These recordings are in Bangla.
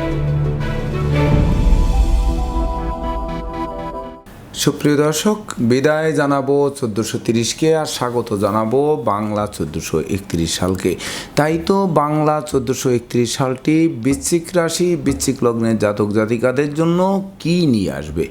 Thank you. সুপ্রিয় দর্শক, বিদায় জানাব চোদ্দোশো তিরিশকে আর স্বাগত জানাব বাংলা চোদ্দোশো একত্রিশ সালকে। তাই তো বাংলা চোদ্দোশো একত্রিশ সালটি বৃশ্চিক রাশি, বৃশ্চিক লগ্নের জাতক জাতিকাদের জন্য কি নিয়ে আসবে?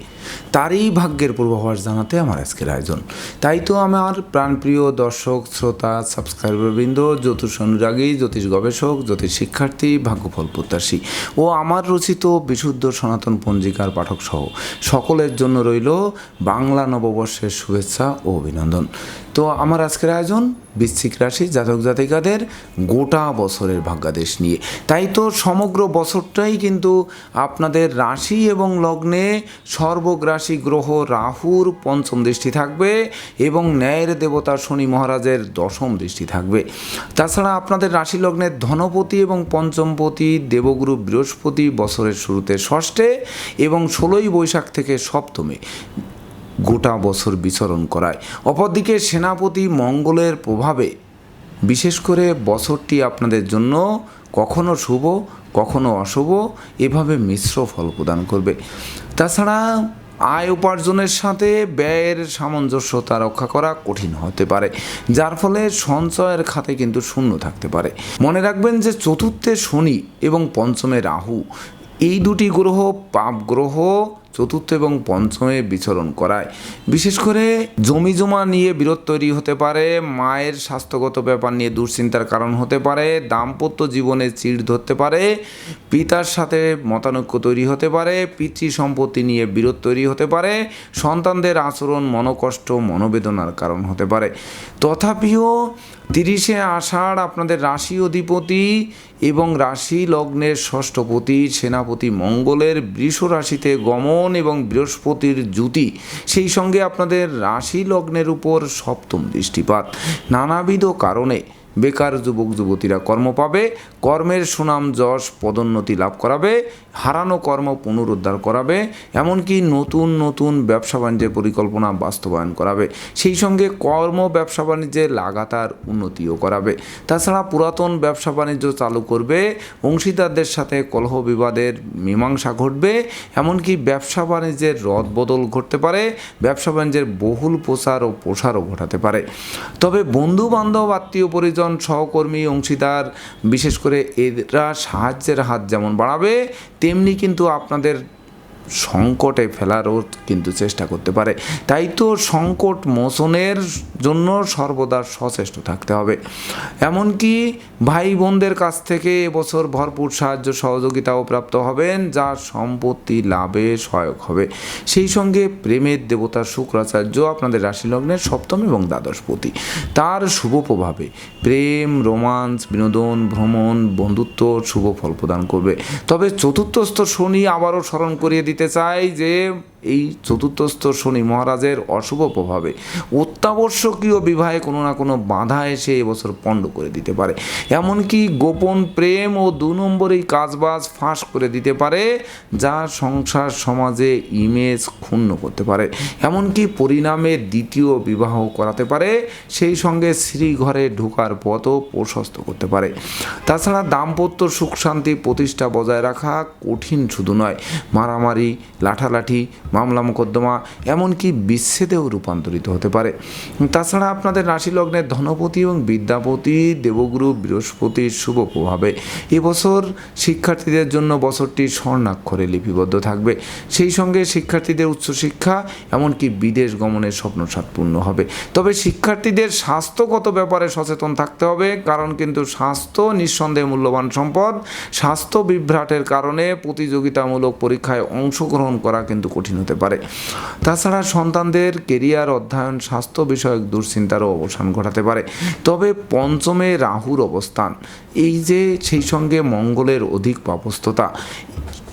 তারই ভাগ্যের পূর্বাভাস জানাতে আমার আজকের আয়োজন। তাই তো আমার প্রাণপ্রিয় দর্শক, শ্রোতা, সাবস্ক্রাইবারবৃন্দ, জ্যোতিষ অনুরাগী, জ্যোতিষ গবেষক, জ্যোতিষ শিক্ষার্থী, ভাগ্যফল প্রত্যাশী ও আমার রচিত বিশুদ্ধ সনাতন পঞ্জিকার পাঠক সহ সকলের জন্য রইল বাংলা নববর্ষের শুভেচ্ছা ও অভিনন্দন। তো আমার আজকের আয়োজন বৃশ্চিক রাশি জাতক জাতিকাদের গোটা বছরের ভাগ্যাদেশ নিয়ে। তাই তো সমগ্র বছরটাই কিন্তু আপনাদের রাশি এবং লগ্নে সর্বগ্রাসী গ্রহ রাহুর পঞ্চম দৃষ্টি থাকবে এবং ন্যায়ের দেবতা শনি মহারাজের দশম দৃষ্টি থাকবে। তাছাড়া আপনাদের রাশি লগ্নের ধনপতি এবং পঞ্চমপতি, দেবগুরু বৃহস্পতি বছরের শুরুতে ষষ্ঠে এবং ষোলোই বৈশাখ থেকে সপ্তমে। গোটা বছর বিচরণ করায়। অপরদিকে সেনাপতি মঙ্গলের প্রভাবে, বিশেষ করে বছরটি আপনাদের জন্য কখনো শুভ, কখনো অশুভ, এভাবে মিশ্র ফল প্রদান করবে। তাছাড়া আয় উপার্জনের সাথে ব্যয়ের সামঞ্জস্যতা রক্ষা করা কঠিন হতে পারে, যার ফলে সঞ্চয়ের খাতে কিন্তু শূন্য থাকতে পারে। মনে রাখবেন যে চতুর্থে শনি এবং পঞ্চমে রাহু, এই দুটি গ্রহ পাপ গ্রহ চতুর্থ এবং পঞ্চমে বিচরণ করায়। বিশেষ করে জমি জমা নিয়ে বিরোধ তৈরি হতে পারে, মায়ের স্বাস্থ্যগত ব্যাপার নিয়ে দুশ্চিন্তার কারণ হতে পারে, দাম্পত্য জীবনে চিড় ধরতে পারে, পিতার সাথে মতানৈক্য তৈরি হতে পারে পিতৃ সম্পত্তি নিয়ে বিরোধ তৈরি হতে পারে, সন্তানদের আচরণ মনোকষ্ট, মনোবেদনার কারণ হতে পারে। তথাপিও তিরিশে আষাঢ় আপনাদের রাশি অধিপতি এবং রাশি লগ্নের ষষ্ঠপতি সেনাপতি মঙ্গলের বৃষ রাশিতে গমন এবং বৃহস্পতির জ্যুতি। সেই সঙ্গে আপনাদের রাশি লগ্নের উপর সপ্তম দৃষ্টিপাত। নানাবিধ কারণে বেকার যুবক, যুবতীরা কর্ম পাবে, কর্মের সুনাম, যশ, পদোন্নতি লাভ করাবে, হারানো কর্ম পুনরুদ্ধার করাবে, এমনকি নতুন নতুন ব্যবসা বাণিজ্যের পরিকল্পনা বাস্তবায়ন করাবে। সেই সঙ্গে কর্ম ব্যবসা বাণিজ্যে লাগাতার উন্নতিও করাবে। তাছাড়া পুরাতন ব্যবসা বাণিজ্য চালু করবে, অংশীদারদের সাথে কলহ বিবাদের মীমাংসা ঘটবে, এমনকি ব্যবসা বাণিজ্যের রদবদল ঘটতে পারে, ব্যবসা বাণিজ্যের বহুল প্রচার ও প্রসারও ঘটাতে পারে। তবে বন্ধু বান্ধব আত্মীয় পরিজন সহকর্মী অংশীদার বিশেষ করে এরা সাহায্যের হাত যেমন বাড়াবে তেমনি কিন্তু আপনাদের সংকটে ফেলারও কিন্তু চেষ্টা করতে পারে। তাই তো সংকট মোচনের জন্য সর্বদা সচেষ্ট থাকতে হবে। এমনকি ভাই বোনদের কাছ থেকে এবছর ভরপুর সাহায্য সহযোগিতাও প্রাপ্ত হবেন, যা সম্পত্তি লাভে সহায়ক হবে। সেই সঙ্গে প্রেমের দেবতা শুক্রাচার্য আপনাদের রাশি লগ্নের সপ্তম এবং দ্বাদশপতি তার শুভ প্রভাবে প্রেম রোমান্স বিনোদন, ভ্রমণ, বন্ধুত্ব শুভ ফল প্রদান করবে। তবে চতুর্থস্থ শনি আবারও স্মরণ করিয়ে দিতে চাই যে এই চতুর্থস্থ শনি মহারাজের অশুভ প্রভাবে অত্যাবশ্যকীয় বিবাহে কোনো না কোনো বাধা এসে এবছর পণ্ড করে দিতে পারে। এমনকি গোপন প্রেম ও দু নম্বরেই কাজবাজ ফাঁস করে দিতে পারে, যা সংসার সমাজে ইমেজ ক্ষুণ্ণ করতে পারে। এমনকি পরিণামে দ্বিতীয় বিবাহ করাতে পারে, সেই সঙ্গে শ্রীঘরে ঢোকার পথও প্রশস্ত করতে পারে। তাছাড়া দাম্পত্য সুখ শান্তি প্রতিষ্ঠা বজায় রাখা কঠিন শুধু নয়, মারামারি, লাঠালাঠি মামলা মোকদ্দমা, এমনকি বিচ্ছেদেও রূপান্তরিত হতে পারে। তাছাড়া আপনাদের রাশি লগ্নের ধনপতি এবং বিদ্যাপতি, দেবগুরু বৃহস্পতির শুভ প্রভাবে এবছর শিক্ষার্থীদের জন্য বছরটি স্বর্ণাক্ষরে লিপিবদ্ধ থাকবে। সেই সঙ্গে শিক্ষার্থীদের উচ্চশিক্ষা, এমনকি বিদেশ গমনের স্বপ্ন পূর্ণ হবে। তবে শিক্ষার্থীদের স্বাস্থ্যগত ব্যাপারে সচেতন থাকতে হবে, কারণ কিন্তু স্বাস্থ্য নিঃসন্দেহে মূল্যবান সম্পদ। স্বাস্থ্য বিভ্রাটের কারণে প্রতিযোগিতামূলক পরীক্ষায় অংশগ্রহণ করা কিন্তু কঠিন হতে পারে। তাছাড়া সন্তানদের কেরিয়ার, অধ্যয়ন, স্বাস্থ্য বিষয়ক দুশ্চিন্তারও অবসান ঘটাতে পারে। তবে পঞ্চমে রাহুর অবস্থান। এই যে সেই সঙ্গে মঙ্গলের অধিক পাপস্থতা।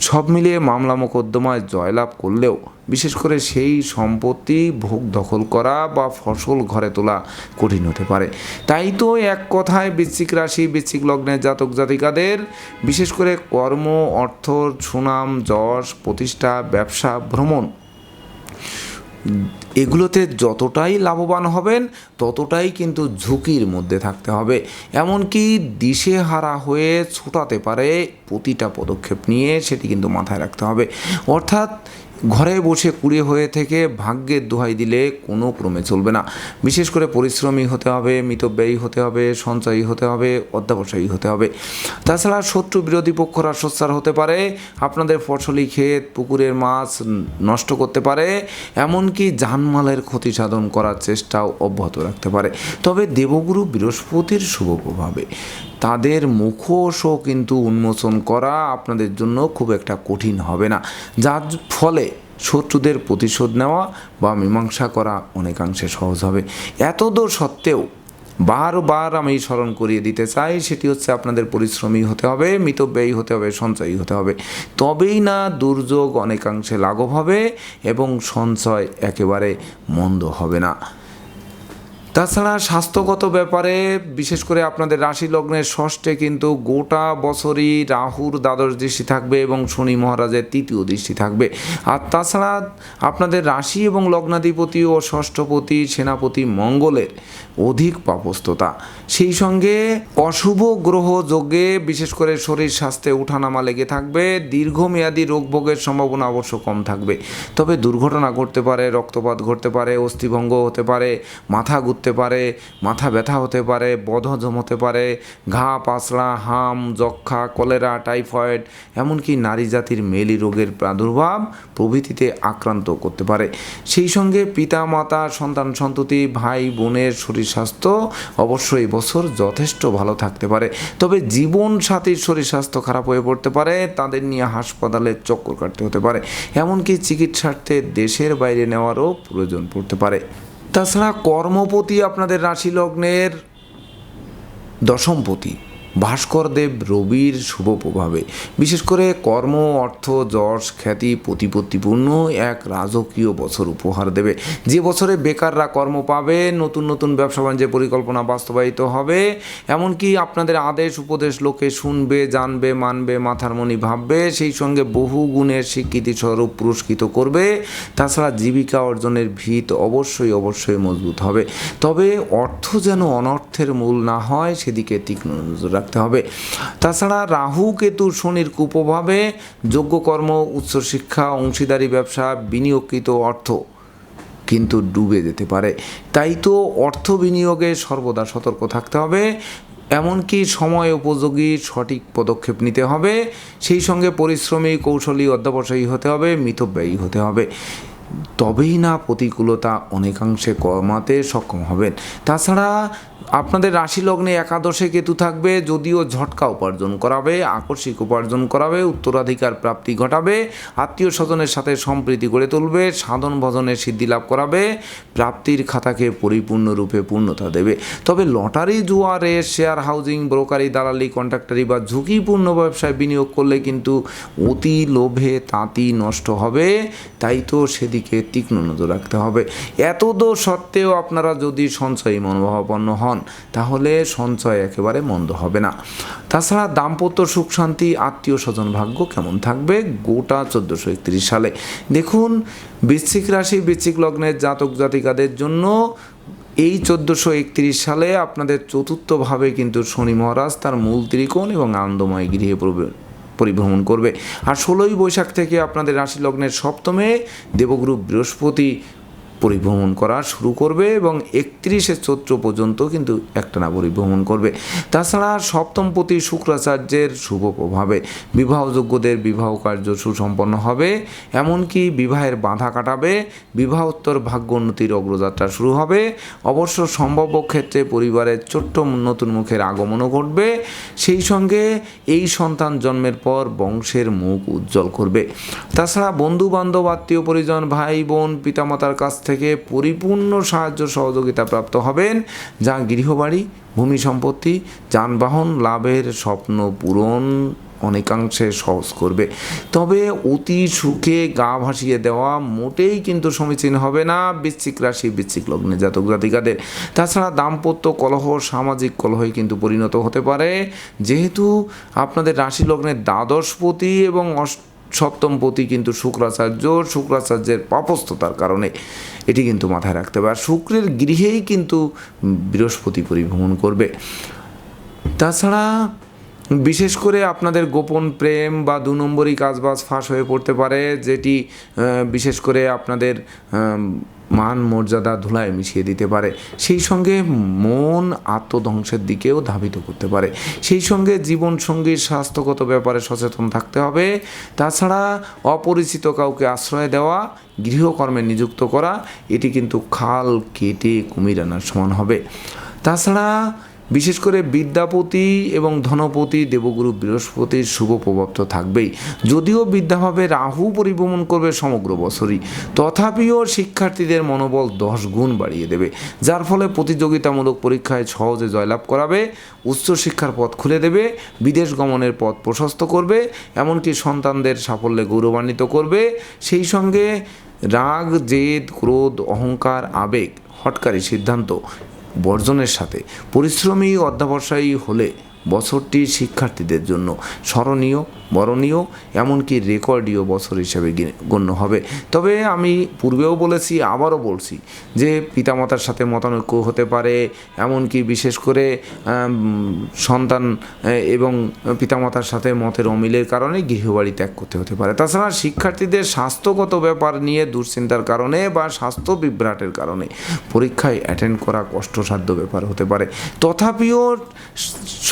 সব মিলিয়ে মামলা মোকদ্দমায় জয়লাভ করলেও, বিশেষ করে সেই সম্পত্তি ভোগ দখল করা বা ফসল ঘরে তোলা কঠিন হতে পারে। তাই তো এক কথায় বৃশ্চিক রাশি, বৃশ্চিক লগ্নের জাতক জাতিকাদের, বিশেষ করে কর্ম, অর্থ, সুনাম, যশ, প্রতিষ্ঠা, ব্যবসা, ভ্রমণ এগুলোতে যতটাই লাভবান হবেন, ততটাই কিন্তু ঝুঁকির মধ্যে থাকতে হবে। এমনকি দিশেহারা হয়ে ছোটাতে পারে প্রতিটা পদক্ষেপ নিয়ে সেটি কিন্তু মাথায় রাখতে হবে। অর্থাৎ ঘরে বসে কুড়ে হয়ে থেকে ভাগ্যের দোহাই দিলে কোনো ক্রমে চলবে না। বিশেষ করে পরিশ্রমী হতে হবে, মিতব্যয়ী হতে হবে, সঞ্চয়ী হতে হবে, অধ্যাবসায়ী হতে হবে। তাছাড়া শত্রু বিরোধী পক্ষরা সোচ্চার হতে পারে, আপনাদের ফসলি ক্ষেত, পুকুরের মাছ নষ্ট করতে পারে, এমনকি জানমালের ক্ষতি সাধন করার চেষ্টাও অব্যাহত রাখতে পারে। তবে দেবগুরু বৃহস্পতির শুভ প্রভাবে তাদের মুখোশও কিন্তু উন্মোচন করা আপনাদের জন্য খুব একটা কঠিন হবে না। যার ফলে শত্রুদের প্রতিশোধ নেওয়া বা মীমাংসা করা অনেকাংশে সহজ হবে। এত দূর সত্ত্বেও বারবার আমি স্মরণ করিয়ে দিতে চাই, সেটি হচ্ছে আপনাদের পরিশ্রমী হতে হবে, মিতব্যয়ী হতে হবে, সঞ্চয়ী হতে হবে। তবেই না দুর্যোগ অনেকাংশে লাঘব হবে এবং সঞ্চয় একেবারে মন্দ হবে না। তাছাড়া স্বাস্থ্যগত ব্যাপারে, বিশেষ করে আপনাদের রাশি লগ্নের ষষ্ঠে কিন্তু গোটা বছরই রাহুর দ্বাদশ দৃষ্টি থাকবে এবং শনি মহারাজের তৃতীয় দৃষ্টি থাকবে। আর তাছাড়া আপনাদের রাশি এবং লগ্নাধিপতি ও ষষ্ঠপতি সেনাপতি মঙ্গলের অধিক পাপস্ততা সেই সঙ্গে অশুভ গ্রহ যোগে, বিশেষ করে শরীর স্বাস্থ্যে উঠানামা লেগে থাকবে, দীর্ঘমেয়াদী রোগ ভোগের সম্ভাবনা অবশ্য কম থাকবে। তবে দুর্ঘটনা ঘটতে পারে, রক্তপাত ঘটতে পারে, অস্থিভঙ্গ হতে পারে, মাথা ঘুরতে পারে, মাথা ব্যথা হতে পারে, বদহজম হতে পারে, ঘা পাসড়া হাম যক্ষা কলেরা, টাইফয়েড, এমনকি নারী জাতির মেলি রোগের প্রাদুর্ভাব প্রভৃতিতে আক্রান্ত করতে পারে। সেই সঙ্গে পিতা, মাতা, সন্তান, সন্ততি, ভাই, বোনের শরীর স্বাস্থ্য অবশ্যই বছর যথেষ্ট ভালো থাকতে পারে। তবে জীবন সাথীর শরীর স্বাস্থ্য খারাপ হয়ে পড়তে পারে, তাদের নিয়ে হাসপাতালে চক্কর কাটতে হতে পারে। এমনকি চিকিৎসার্থে দেশের বাইরে নেওয়ারও প্রয়োজন পড়তে পারে। তাছাড়া কর্মপতি আপনাদের রাশি লগ্নের দশমপতি। ভাস্করদেব রবির শুভ প্রভাবে। বিশেষ করে কর্ম, অর্থ, যশ, খ্যাতি, প্রতিপত্তিপূর্ণ এক রাজকীয় বছর উপহার দেবে। যে বছরে বেকাররা কর্ম পাবে, নতুন নতুন ব্যবসা বাণিজ্যের পরিকল্পনা বাস্তবায়িত হবে। এমনকি আপনাদের আদেশ, উপদেশ লোকে শুনবে, জানবে, মানবে, মাথার মনি ভাববে, সেই সঙ্গে বহু গুণের স্বীকৃতি স্বরূপ পুরস্কৃত করবে। তাছাড়া জীবিকা অর্জনের ভিত অবশ্যই অবশ্যই মজবুত হবে। তবে অর্থ যেন অনর্থের মূল না হয়, সেদিকে তীক্ষ্ণ নজর রাখতে হবে। তাছাড়া রাহু কেতু শনির কুপ্রভাবে যোগ্য কর্ম উচ্চশিক্ষা অংশীদারি ব্যবসা, বিনিয়োগকৃত অর্থ কিন্তু ডুবে যেতে পারে। তাই তো অর্থ বিনিয়োগে সর্বদা সতর্ক থাকতে হবে। এমনকি সময় উপযোগী সঠিক পদক্ষেপ নিতে হবে। সেই সঙ্গে পরিশ্রমী, কৌশলী, অধ্যাবসায়ী হতে হবে, মিতব্যয়ী হতে হবে। তবেই না প্রতিকূলতা অনেকাংশে কমাতে সক্ষম হবেন। তাছাড়া আপনাদের রাশি লগ্নে একাদশে কেতু থাকবে, যদিও ঝটকা উপার্জন করাবে, আকস্মিক উপার্জন করাবে, উত্তরাধিকার প্রাপ্তি ঘটাবে, আত্মীয় স্বজনের সাথে সম্প্রীতি গড়ে তুলবে, সাধন ভজনের সিদ্ধি লাভ করাবে, প্রাপ্তির খাতাকে পরিপূর্ণরূপে পূর্ণতা দেবে। তবে লটারি জুয়া রেস শেয়ার হাউজিং, ব্রোকারি, দালালি, কন্ট্রাক্টারি বা ঝুঁকিপূর্ণ ব্যবসায় বিনিয়োগ করলে কিন্তু অতি লোভে তাঁতি নষ্ট হবে, তাই তো সেদিকে তীক্ষ্ণ নজর রাখতে হবে। এত দো সত্ত্বেও আপনারা যদি সঞ্চয়ী মনোভাবাপন্ন হন, তাহলে সঞ্চয় একেবারে মন্দ হবে না। তাছাড়া দাম্পত্য সুখ শান্তি, আত্মীয় স্বজন ভাগ্য কেমন থাকবে? গোটা চোদ্দোশো একত্রিশ সালে। দেখুন, বৃশ্চিক রাশি, বৃশ্চিক লগ্নের জাতক জাতিকাদের জন্য এই চোদ্দোশো একত্রিশ সালে আপনাদের চতুর্থভাবে কিন্তু শনি মহারাজ তার মূল ত্রিকোণ এবং আনন্দময় গৃহে প্রবে পরিভ্রমণ করবে। আর ষোলোই বৈশাখ থেকে আপনাদের রাশি লগ্নের সপ্তমে দেবগুরু বৃহস্পতি পরিভ্রমণ করা শুরু করবে এবং একত্রিশে চৈত্র পর্যন্ত কিন্তু একটানা পরিভ্রমণ করবে। তাছাড়া সপ্তমপতি শুক্রাচার্যের শুভ প্রভাবে বিবাহযোগ্যদের বিবাহ কার্য সুসম্পন্ন হবে, এমনকি বিবাহের বাধা কাটাবে, বিবাহোত্তর ভাগ্য উন্নতির অগ্রযাত্রা শুরু হবে। অবশ্য সম্ভাব্য ক্ষেত্রে পরিবারের ছোট্ট নতুন মুখের আগমনও ঘটবে। সেই সঙ্গে এই সন্তান জন্মের পর বংশের মুখ উজ্জ্বল করবে। তাছাড়া বন্ধু বান্ধব আত্মীয় পরিজন ভাই বোন পিতামাতার কাছ থেকে পরিপূর্ণ সাহায্য সহযোগিতা প্রাপ্ত হবেন, যা গৃহবাড়ি, ভূমি সম্পত্তি, যানবাহন, লাভের স্বপ্ন পূরণ অনেকাংশে সহজ করবে। তবে অতি সুখে গা ভাসিয়ে দেওয়া মোটেই কিন্তু সমীচীন হবে না বৃশ্চিক রাশি, বৃশ্চিক লগ্নে জাতক জাতিকাদের। তাছাড়া দাম্পত্য কলহ, সামাজিক কলহে কিন্তু পরিণত হতে পারে। যেহেতু আপনাদের রাশি লগ্নের দ্বাদশপতি এবং অষ্ট সপ্তম পতি কিন্তু শুক্রাচার্য, শুক্রাচার্যের পাপস্থতার কারণে এটি কিন্তু মাথায় রাখতে হবে। আর শুক্রের গৃহেই কিন্তু বৃহস্পতি পরিভ্রমণ করবে। তাছাড়া বিশেষ করে আপনাদের গোপন প্রেম বা দু নম্বরই কাজবাজ ফাঁস হয়ে পড়তে পারে, যেটি বিশেষ করে আপনাদের মান মর্যাদা ধুলায় মিশিয়ে দিতে পারে। সেই সঙ্গে মন আত্মধ্বংসের দিকেও ধাবিত করতে পারে। সেই সঙ্গে জীবন সঙ্গীর স্বাস্থ্যগত ব্যাপারে সচেতন থাকতে হবে। তাছাড়া অপরিচিত কাউকে আশ্রয় দেওয়া, গৃহকর্মে নিযুক্ত করা, এটি কিন্তু খাল কেটে কুমির আনার সমান হবে। তাছাড়া বিশেষ করে বিদ্যাপতি এবং ধনপতি দেবগুরু বৃহস্পতির শুভ প্রভাব তো থাকবেই। যদিও বিদ্যাভাবে রাহু পরিভ্রমণ করবে সমগ্র বছরই, তথাপিও শিক্ষার্থীদের মনোবল দশ গুণ বাড়িয়ে দেবে, যার ফলে প্রতিযোগিতামূলক পরীক্ষায় সহজে জয়লাভ করাবে, উচ্চশিক্ষার পথ খুলে দেবে, বিদেশ গমনের পথ প্রশস্ত করবে, এমনকি সন্তানদের সাফল্যে গৌরবান্বিত করবে। সেই সঙ্গে রাগ, জেদ, ক্রোধ, অহংকার, আবেগ, হটকারী সিদ্ধান্ত বর্জনের সাথে পরিশ্রমী অধ্যাবসায়ী হলে বছরটি শিক্ষার্থীদের জন্য স্মরণীয় বরণীয়, এমনকি রেকর্ডীয় বছর হিসেবে গণ্য হবে। তবে আমি পূর্বেও বলেছি, আবারও বলছি যে পিতামাতার সাথে মতানৈক্য হতে পারে, এমনকি বিশেষ করে সন্তান এবং পিতামাতার সাথে মতের অমিলের কারণে গৃহবাড়ি ত্যাগ করতে হতে পারে। তাছাড়া শিক্ষার্থীদের স্বাস্থ্যগত ব্যাপার নিয়ে দুশ্চিন্তার কারণে বা স্বাস্থ্য বিভ্রাটের কারণে পরীক্ষায় অ্যাটেন্ড করা কষ্টসাধ্য ব্যাপার হতে পারে। তথাপিও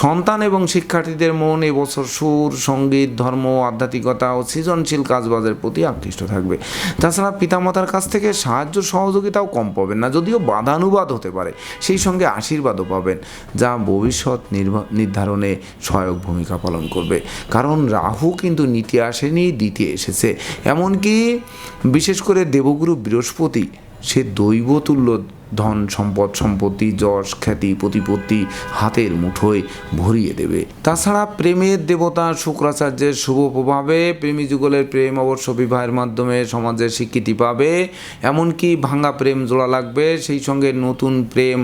সন্তান এবং শিক্ষার্থীদের মন এবছর সুর, সংগীত ধর্ম, আধ্যাত্মিকতা ও সৃজনশীল কাজবাজের প্রতি আকৃষ্ট থাকবে। তাছাড়া পিতামাতার কাছ থেকে সাহায্য সহযোগিতাও কম পাবেন না, যদিও বাধানুবাদ হতে পারে। সেই সঙ্গে আশীর্বাদও পাবেন, যা ভবিষ্যৎ নির্ধারণে সহায়ক ভূমিকা পালন করবে। কারণ রাহু কিন্তু নীতি আসেনি, দিতে এসেছে। এমনকি বিশেষ করে দেবগুরু বৃহস্পতি, সে দৈবতুল্য ধন সম্পদ, সম্পত্তি, যশ, খ্যাতি, প্রতিপত্তি হাতের মুঠোয় ভরিয়ে দেবে। তাছাড়া প্রেমের দেবতা শুক্রাচার্যের শুভ প্রভাবে প্রেমী যুগলের প্রেম অবশ্য বিবাহের মাধ্যমে সমাজের স্বীকৃতি পাবে। এমনকি ভাঙা প্রেম জোড়া লাগবে, সেই সঙ্গে নতুন প্রেম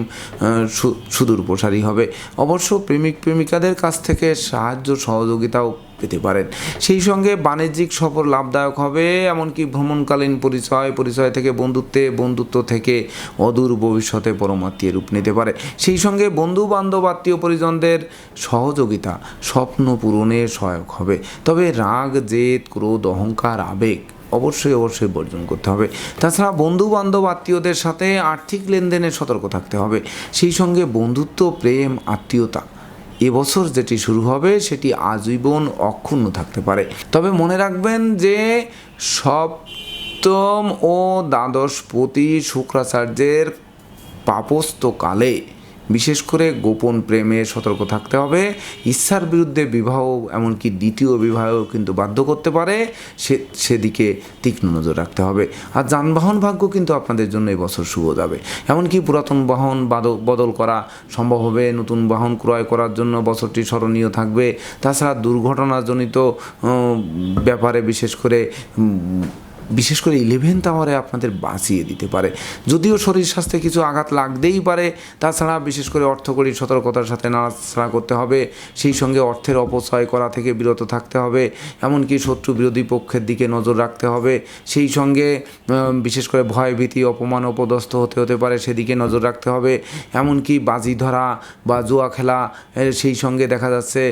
সুদূর প্রসারী হবে। অবশ্য প্রেমিক প্রেমিকাদের কাছ থেকে সাহায্য, সহযোগিতাও পেতে পারেন। সেই সঙ্গে বাণিজ্যিক সফর লাভদায়ক হবে, এমনকি ভ্রমণকালীন পরিচয় পরিচয় থেকে বন্ধুত্বে, বন্ধুত্ব থেকে অদূর ভবিষ্যতে পরমাত্মীয় রূপ নিতে পারে। সেই সঙ্গে বন্ধু বান্ধব আত্মীয় পরিজনদের সহযোগিতা স্বপ্ন পূরণে সহায়ক হবে। তবে রাগ, জেদ, ক্রোধ, অহংকার, আবেগ অবশ্যই অবশ্যই বর্জন করতে হবে। তাছাড়া বন্ধু বান্ধব আত্মীয়দের সাথে আর্থিক লেনদেনে সতর্ক থাকতে হবে। সেই সঙ্গে বন্ধুত্ব, প্রেম, আত্মীয়তা এবছর যেটি শুরু হবে, সেটি আজীবন অক্ষুণ্ণ থাকতে পারে। তবে মনে রাখবেন যে সপ্তম ও দ্বাদশপতি শুক্রাচার্যের পাপস্থ কালে বিশেষ করে গোপন প্রেমে সতর্ক থাকতে হবে। ইচ্ছার বিরুদ্ধে বিবাহ এমনকি দ্বিতীয় বিবাহও কিন্তু বাধ্য করতে পারে। সে, সেদিকে তীক্ষ্ণ নজর রাখতে হবে। আর যানবাহন ভাগ্য কিন্তু আপনাদের জন্য এবছর শুভ যাবে। এমনকি পুরাতন বাহন বাদ- বদল করা সম্ভব হবে। নতুন বাহন ক্রয় করার জন্য বছরটি স্মরণীয় থাকবে। তাছাড়া দুর্ঘটনাজনিত ব্যাপারে বিশেষ করে বিশেষ করে ইলেভেন্থ আওয়ারে আপনাদের বাঁচিয়ে দিতে পারে। যদিও শরীর স্বাস্থ্যে কিছু আঘাত লাগতেই পারে, তাছাড়া বিশেষ করে অর্থকরী সতর্কতার সাথে নাড়াচাড়া করতে হবে, সেই সঙ্গে অর্থের অপচয় করা থেকে বিরত থাকতে হবে, এমনকি শত্রু বিরোধী পক্ষের দিকে নজর রাখতে হবে। সেই সঙ্গে বিশেষ করে ভয়, ভীতি, অপমান, অপদস্থ হতে হতে পারে, সেদিকে নজর রাখতে হবে। এমনকি বাজি ধরা বা জুয়া খেলা সেই সঙ্গে দেখা যাচ্ছে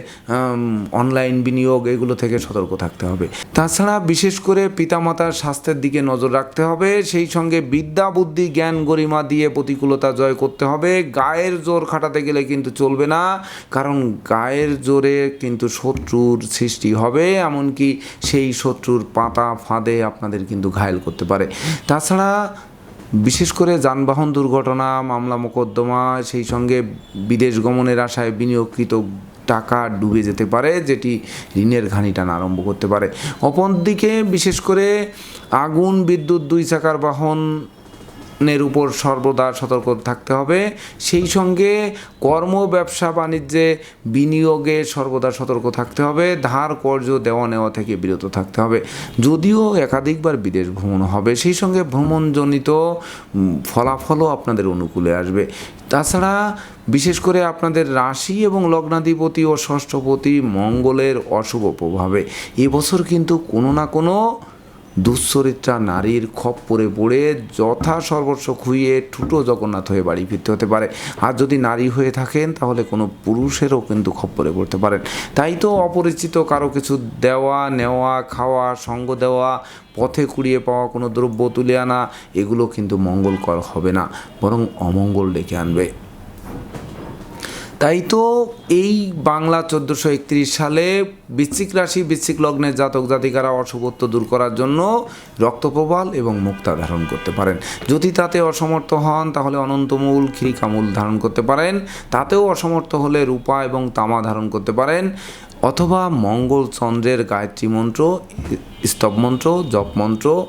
অনলাইন বিনিয়োগ, এগুলো থেকে সতর্ক থাকতে হবে। তাছাড়া বিশেষ করে পিতামাতার স্বাস্থ্যের দিকে নজর রাখতে হবে। সেই সঙ্গে বিদ্যা, বুদ্ধি, জ্ঞান, গরিমা দিয়ে প্রতিকূলতা জয় করতে হবে। গায়ের জোর খাটাতে গেলে কিন্তু চলবে না। কারণ গায়ের জোরে কিন্তু শত্রুর সৃষ্টি হবে। এমনকি সেই শত্রুর পাতা ফাঁদে আপনাদের কিন্তু ঘায়েল করতে পারে। তাছাড়া বিশেষ করে যানবাহন দুর্ঘটনা, মামলা মোকদ্দমা, সেই সঙ্গে বিদেশ গমনের আশায় বিনিয়োগকৃত টাকা ডুবে যেতে পারে, যেটি ঋণের ঘানি টানা আরম্ভ করতে পারে। অপরদিকে বিশেষ করে আগুন, বিদ্যুৎ, দুই চাকার বাহন নের উপর সর্বদা সতর্ক থাকতে হবে। সেই সঙ্গে কর্ম, ব্যবসা, বাণিজ্যে বিনিয়োগে সর্বদা সতর্ক থাকতে হবে। ধার, কর্জ, দেওয়া, নেওয়া থেকে বিরত থাকতে হবে। যদিও একাধিকবার বিদেশ ভ্রমণ হবে, সেই সঙ্গে ভ্রমণজনিত ফলাফলও আপনাদের অনুকূলে আসবে। তাছাড়া বিশেষ করে আপনাদের রাশি এবং লগ্নাধিপতি ও ষষ্ঠপতি মঙ্গলের অশুভ প্রভাবে। এবছর কিন্তু কোনো না কোনো দুশ্চরিত্রা নারীর খপ্পরে পড়ে যথা সর্বস্ব খুইয়ে ঠুটো জগন্নাথ হয়ে বাড়ি ফিরতে হতে পারে। আর যদি নারী হয়ে থাকেন, তাহলে কোনো পুরুষেরও কিন্তু খপ্পরে পড়তে পারেন। তাই তো অপরিচিত কারও কিছু দেওয়া, নেওয়া, খাওয়া, সঙ্গ দেওয়া, পথে কুড়িয়ে পাওয়া কোনো দ্রব্য তুলে আনা, এগুলো কিন্তু মঙ্গলকর হবে না, বরং অমঙ্গল ডেকে আনবে। তাই তো এই বাংলা চোদ্দোশো একত্রিশ সালে বৃশ্চিক রাশি, বৃশ্চিক লগ্নের জাতক জাতিকারা অশুভত্ব দূর করার জন্য রক্তপ্রবাল এবং মুক্তা ধারণ করতে পারেন। যদি তাতে অসমর্থ হন, তাহলে অনন্তমূল খিরিকামূল ধারণ করতে পারেন। তাতেও অসমর্থ হলে রূপা এবং তামা ধারণ করতে পারেন। অথবা মঙ্গল চন্দ্রের গায়ত্রী মন্ত্র, স্তব মন্ত্র, জপ মন্ত্র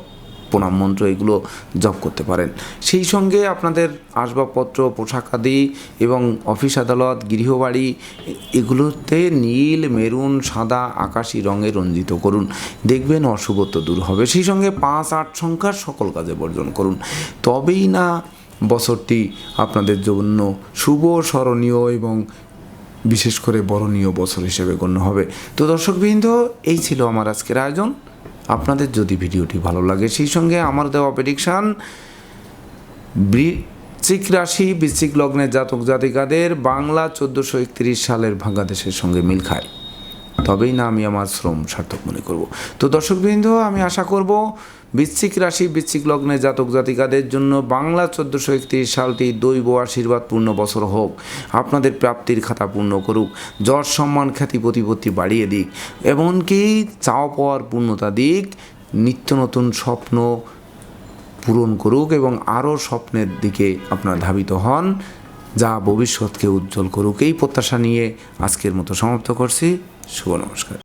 প্রণাম মন্ত্র এগুলো জপ করতে পারেন। সেই সঙ্গে আপনাদের আসবাবপত্র পোশাকাদি এবং অফিস আদালত, গৃহবাড়ি, এগুলোতে নীল, মেরুন, সাদা, আকাশি রঙে রঞ্জিত করুন। দেখবেন অশুভত্ব দূর হবে। সেই সঙ্গে পাঁচ, আট সংখ্যার সকল কাজে বর্জন করুন। তবেই না বছরটি আপনাদের জন্য শুভ, স্মরণীয় এবং বিশেষ করে বরণীয় বছর হিসেবে গণ্য হবে। তো দর্শকবৃন্দ, এই ছিল আমার আজকের আয়োজন। আপনাদের যদি ভিডিওটি ভালো লাগে, সেই সঙ্গে আমার দেওয়া প্রেডিকশান বৃশ্চিক রাশি, বৃশ্চিক লগ্নের জাতক জাতিকাদের বাংলা চোদ্দোশো একত্রিশ সালের বাংলাদেশের সঙ্গে মিল খায়। তবেই না আমি আমার শ্রম সার্থক মনে করব। তো দর্শকবৃন্দ, আমি আশা করব বৃশ্চিক রাশি, বৃশ্চিক লগ্নে জাতক জাতিকাদের জন্য বাংলা চোদ্দোশো একত্রিশ সালটি দৈব আশীর্বাদ পূর্ণ বছর হোক। আপনাদের প্রাপ্তির খাতা পূর্ণ করুক। যশ সম্মান খ্যাতি প্রতিপত্তি বাড়িয়ে দিক। এমনকি চাওয়া পাওয়ার পূর্ণতা দিক। নিত্য নতুন স্বপ্ন পূরণ করুক এবং আরও স্বপ্নের দিকে আপনারা ধাবিত হন। যা ভবিষ্যৎকে উজ্জ্বল করুক। এই প্রত্যাশা নিয়ে আজকের মতো সমাপ্ত করছি। শুভ নমস্কার।